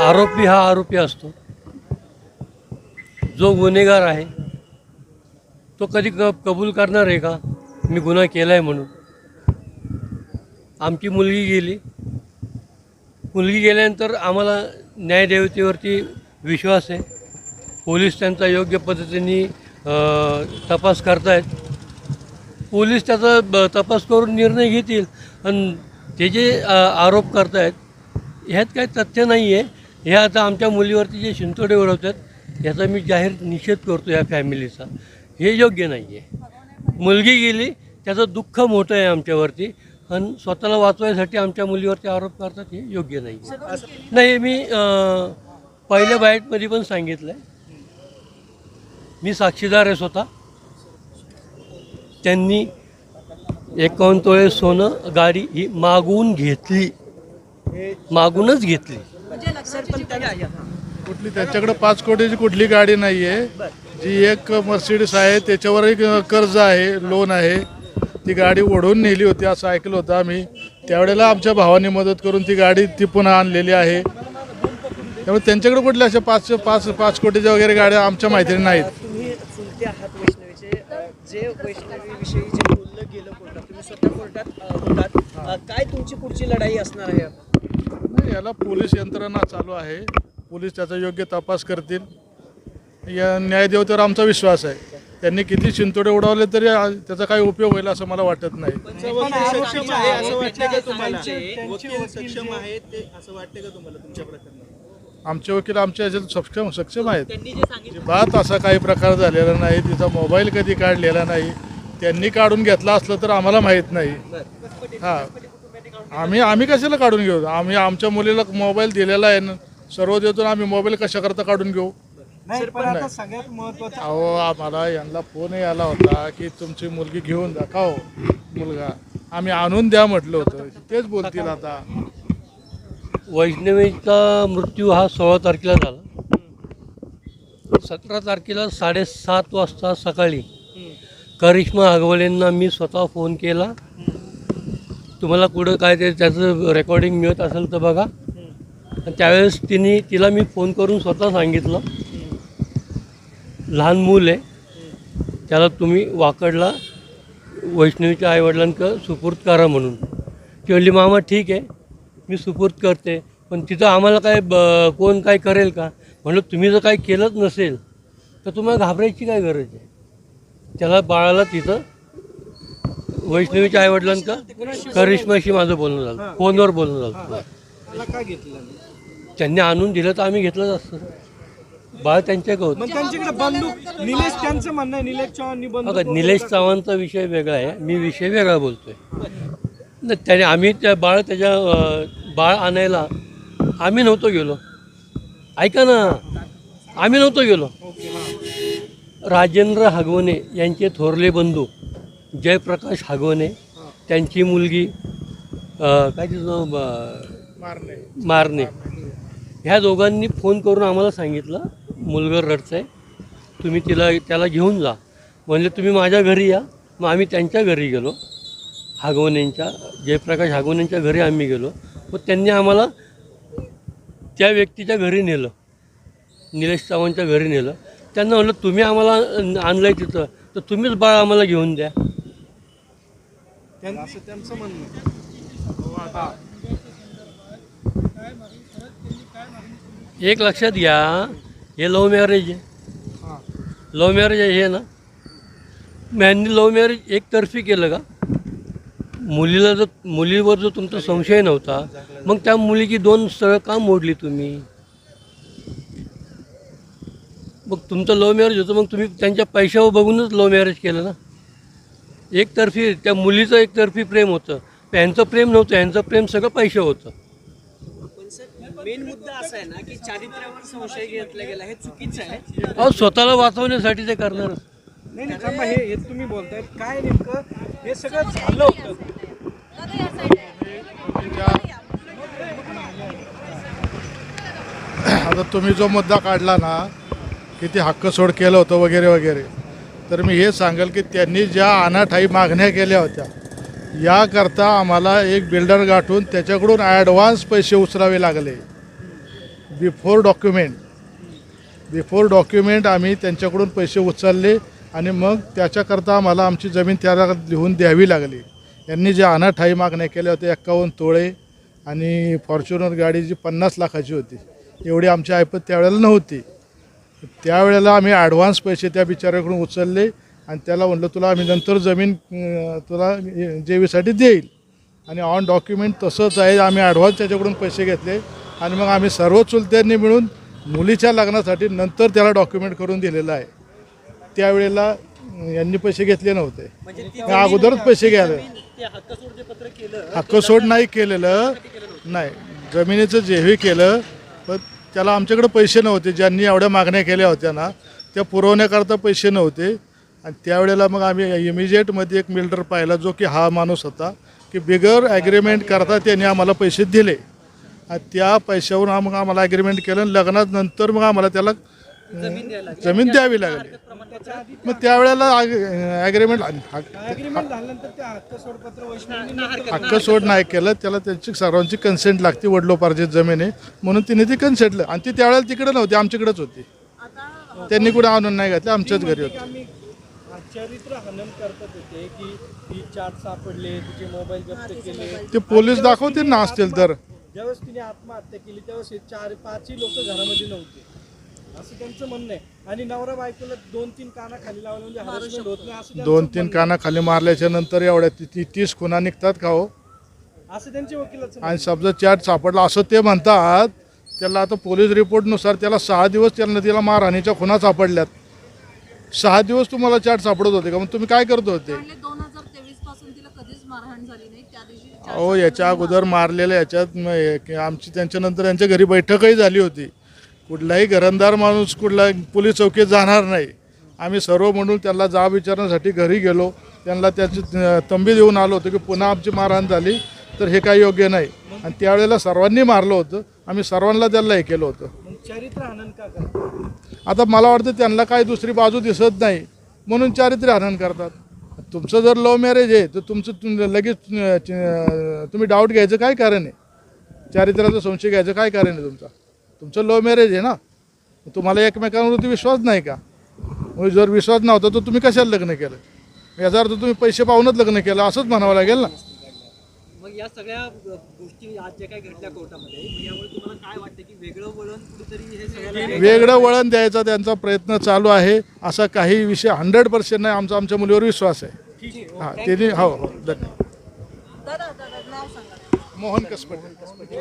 आरोपी हा आरोपी असतो. जो गुन्हेगार आहे तो कधी क कबूल करणार आहे का? मी गुन्हा केला आहे म्हणून. आमची मुलगी गेली. मुलगी गेल्यानंतर आम्हाला न्यायदेवतेवरती विश्वास आहे. पोलीस त्यांचा योग्य पद्धतीने तपास करतायत. पोलीस त्याचा ब- तपास करून निर्णय घेतील. आणि ते जे आरोप करतायत ह्यात काही तथ्य नाही आहे हे आता आमच्या मुलीवरती जे शिंतोडे उडवतात याचा मी जाहीर निषेध करतो या फॅमिलीचा. हे योग्य नाही आहे मुलगी गेली त्याचं दुःख मोठं आहे आमच्यावरती आणि स्वतःला वाचवायसाठी आमच्या मुलीवरती आरोप करतात हे योग्य नाही आहे नाही मी पहिल्या बाईटमध्ये पण सांगितलं आहे मी साक्षीदार आहे स्वतः. त्यांनी एकावन्न तोळे सोनं गाडी ही मागवून घेतली. मागूनच घेतली. कुठली? त्यांच्याकडे पाच कोटीची कुठली गाडी नाही आहे जी एक मर्सिडीस आहे त्याच्यावर एक कर्ज आहे लोन आहे. ती गाडी ओढून नेली होती असं ऐकलं होतं आम्ही. त्यावेळेला आमच्या भावाने मदत करून ती गाडी ती पुन्हा आणलेली आहे. त्यामुळे त्यांच्याकडे कुठल्या अशा पाच पाच पाच कोटीच्या वगैरे गाड्या आमच्या माहितीने नाहीत. तुम्ही चुलते आहात वैष्णवीचे अ, जे वैष्णवीविषयी जे बोललं गेलं कोर्टात तुम्ही स्वतः कोर्टात अ, होतात. अ, काय तुमची पुढची लढाई असणार आहे? याला पोलीस यंत्रणा चालू आहे. पोलीस त्याचा योग्य तपास करतील. या न्यायदेवतेवर आमचा विश्वास आहे. त्यांनी किती चिंतोडे उडवले तरी त्याचा काही उपयोग होईल असं मला वाटत नाही. असं का तुम्हाला सक्षम असं आमचे वकील आमच्या ह्याच्यात सक्षम सक्षम आहेत. बात असा काही प्रकार झालेला नाही. तिचा मोबाईल कधी काढलेला नाही. त्यांनी काढून घेतला असलं तर आम्हाला माहीत नाही. हां. आम्ही आम्ही कशाला काढून घेऊ? आम्ही आमच्या मुलीला मोबाईल दिलेला आहे ना. सर्व देतो आम्ही मोबाईल कशा करता काढून घेऊ? नाही पण आता सगळ्यात महत्वाचं अहो आम्हाला यांना फोनही आला होता की तुमची मुलगी घेऊन जा. का हो मुलगा? आम्ही आणून द्या म्हटलं होतं. तेच बोलतील आता. वैष्णवीचा मृत्यू हा सोळा तारखेला झाला. सतरा तारखेला साडेसात वाजता सकाळी करिश्मा आगवलेंना मी स्वतः फोन केला. तुम्हाला कुठं काय ते त्याचं रेकॉर्डिंग मिळत असेल तर बघा. आणि त्यावेळेस तिने तिला मी फोन करून स्वतः सांगितलं. लहान मूल आहे. त्याला तुम्ही वाकडला वैष्णवीच्या आईवडिलांकडं सुपूर्द करा म्हणून. ती म्हणली मामा ठीक आहे. मी सुपूर्द करते. पण तिथं आम्हाला काय ब कोण काय करेल का? म्हणलं तुम्ही जर काही केलंच नसेल तर तुम्हाला घाबरायची काय गरज आहे? त्याला बाळाला तिथं वैष्णवीच्या आईवडिलांका करिश्माशी माझं बोलणं झालं. फोनवर बोलणं झालं. का घेतलं? त्यांनी आणून दिलं तर आम्ही घेतलंच असतं. बाळ त्यांच्याकडे होतं मग त्यांच्याकडे बंदूक निलेश त्यांचं म्हणणं आहे. निलेश चव्हाणनी बंदूक बघा निलेश चव्हाणचा विषय वेगळा आहे. मी विषय वेगळा बोलतोय. न त्याने आम्ही त्या बाळ त्याच्या अं, बाळ आणायला आम्ही नव्हतो गेलो. ऐका ना. आम्ही नव्हतो गेलो. राजेंद्र हागवणे यांचे थोरले बंधू जयप्रकाश हागवणे त्यांची मुलगी काय तिचं नाव, मारणे. मारणे. ह्या दोघांनी फोन करून आम्हाला सांगितलं मुलगा रडतं आहे तुम्ही तिला त्याला घेऊन जा. म्हणले तुम्ही माझ्या घरी या. मग आम्ही त्यांच्या घरी गेलो. हागवण्यांच्या जयप्रकाश हागवण्यांच्या घरी आम्ही गेलो. मग त्यांनी आम्हाला त्या व्यक्तीच्या घरी नेलं. निलेश चव्हाणच्या घरी नेलं. त्यांना म्हणलं तुम्ही आम्हाला आणलं आहे तिथं तर तुम्हीच बाळ आम्हाला घेऊन द्या. असं त्यांचं म्हणणं. एक लक्षात घ्या हे लव्ह मॅरेज आहे. लव्ह मॅरेज आहे हे ना. मग यांनी लव्ह मॅरेज एकतर्फी केलं का? मुलीला जर मुलीवर जर तुमचा संशय नव्हता मग त्या मुलीची दोन स्थळं का मोडली तुम्ही? मग तुमचं लव्ह मॅरेज होतं मग तुम्ही त्यांच्या पैशावर बघूनच लव्ह मॅरेज केलं ना? एकतर्फी त्या मुलीचं एकतर्फी प्रेम होतं. यांचं प्रेम नव्हतं यांचं प्रेम सगळं पैसे होतं. मेन मुद्दा असा आहे ना की चारित्र्यावर संशय घेतला गेला हे चुकीचं आहे. अहो स्वतःला वाचवण्यासाठी ते करणार. नाही नाही थांबा, हे हे तुम्ही बोलताय. काय नेमकं? हे सगळं झालं होतं. आता तुम्ही जो मुद्दा काढला ना की ते हक्क सोड केलं होतं वगैरे वगैरे. तर मी हे सांगेल की त्यांनी ज्या अनाठाई मागण्या केल्या होत्या याकरता आम्हाला एक बिल्डर गाठून त्याच्याकडून ॲडव्हान्स पैसे उचलावे लागले. बिफोर डॉक्युमेंट बिफोर डॉक्युमेंट आम्ही त्यांच्याकडून पैसे उचलले आणि मग त्याच्याकरता आम्हाला आमची जमीन त्याला लिहून द्यावी लागली. यांनी जे अनाठाई मागण्या केल्या होत्या एक्कावन्न तोळे आणि फॉर्च्युनर गाडी जी पन्नास लाखाची होती एवढी आमची ऐपत त्यावेळेला नव्हती. त्यावेळेला आम्ही ॲडव्हान्स पैसे त्या बिचाऱ्याकडून उचलले आणि त्याला म्हणलं तुला आम्ही नंतर जमीन तुला जेवीसाठी देईल. आणि ऑन डॉक्युमेंट तसंच आहे आम्ही ॲडव्हान्स त्याच्याकडून पैसे घेतले. आणि मग आम्ही सर्व चुलत्यांनी मिळून मुलीच्या लग्नासाठी नंतर त्याला डॉक्युमेंट करून दिलेलं आहे. त्यावेळेला यांनी पैसे घेतले नव्हते. म्हणजे अगोदरच पैसे घ्यायला हक्कसोड नाही केलेलं. नाही. जमिनीचं जेही केलं पण त्याला आमच्याकडे पैसे नव्हते. ज्यांनी एवढ्या मागण्या केल्या होत्या ना त्या पुरवण्याकरता पैसे नव्हते. आणि त्यावेळेला मग आम्ही इमिजिएटमध्ये एक मिल्डर पाहिला जो की हा माणूस होता की बिगर ॲग्रीमेंट करता त्यांनी आम्हाला पैसे दिले. आणि त्या पैशावरून मग आम्हाला ॲग्रीमेंट केलं आणि लग्नात नंतर मग आम्हाला त्याला जमीन द्यायला लागली. जमीन द्यावी लागली. मग त्यावेळेला ॲग्रीमेंट अग्रीमेंट झाल्यानंतर त्या हक्क सोडपत्र वैष्णवींनी हक्क सोड नाही केलं. त्याला त्यांची सर्वांची कन्सेंट लागते. वडलोपार्जित जमीन आहे. म्हणून तिने ती कन्सेंटलं आणि ती त्यावेळेला तिकडे नव्हती. आमच्याकडेच होती. त्यांनी कुठे आणून नाही घातली. आमच्याच घरी होती. आम्ही चरित्र हनन करतात होते की चाट सापडले तिचे मोबाईल जप्त केले. ते पोलीस दाखवतील ना असतील तर. ज्यावेळेस तिने आत्महत्या केली त्यावेळेस चार पाचही लोक घरामध्ये नव्हते. असं त्यांचं म्हणणं आहे. आणि नवरा बायकोला दोन तीन काना खाली लावले म्हणजे होत नाही असं त्यांचं दोन तीन म्हणणं काना खाली मारल्याच्या नंतर एवढ्या ती ती- तीस खुना निघतात का हो? आहे. असं त्यांच्या वकिलाचं आणि समजा चॅट सापडला असं ते म्हणतात त्याला आता पोलीस रिपोर्टनुसार त्याला सहा दिवस त्यांना तिला मारहाणीच्या खुना सापडल्यात. सहा दिवस तुम्हाला चॅट सापडत होते का? मग तुम्ही काय करत होते? म्हणले दोन हजार तेवीसपासून तिला कधीच मारहाण झाली नाही. त्या दिवशी चार अहो याच्या अगोदर मारलेल्या याच्यात म- हे- आमची त्यांच्यानंतर यांच्या घरी बैठकही झाली होती. कुठलाही घरंदार माणूस कुठला पोलीस चौकीत जाणार नाही. आम्ही सर्व म्हणून त्यांना जाब विचारण्यासाठी घरी गेलो. त्यांना त्याची तंबी देऊन आलो होतो की पुन्हा आमची मारहाण झाली तर हे काही योग्य नाही. आणि त्यावेळेला सर्वांनी मारलं होतं. आम्ही सर्वांना त्यांना हे केलं होतं. आता मला वाटतं त्यांना काही दुसरी बाजू दिसत नाही. म्हणून चारित्र्य हनन करतात. तुमचं जर लव्ह मॅरेज आहे तर तुमचं तुम लगेच तुम्ही डाऊट घ्यायचं काय कारण आहे? चारित्र्याचा संशय घ्यायचं काय कारण आहे तुमचा? तुमचं लव्ह मॅरेज आहे ना? तुम्हाला एकमेकांवरती विश्वास नाही का? मग जर विश्वास नव्हता तर तुम्ही कशाला लग्न केलं? याचा अर्थ तुम्ही पैसे पाहूनच लग्न केलं असंच म्हणावं लागेल ना? मग या सगळ्या गोष्टी आज ज्या काय घडल्या कोर्टामध्ये यामुळे तुम्हाला काय वाटतं की वेगळं वळण कुठेतरी हे वेगळं वळण द्यायचा त्यांचा प्रयत्न चालू आहे. असा काही विषय हंड्रेड पर्सेंट नाही आमचा आमच्या मुलीवर विश्वास आहे. हां त्यांनी हो हो धन्यवाद. दादा दादा नाव सांगा. मोहन कसपटे.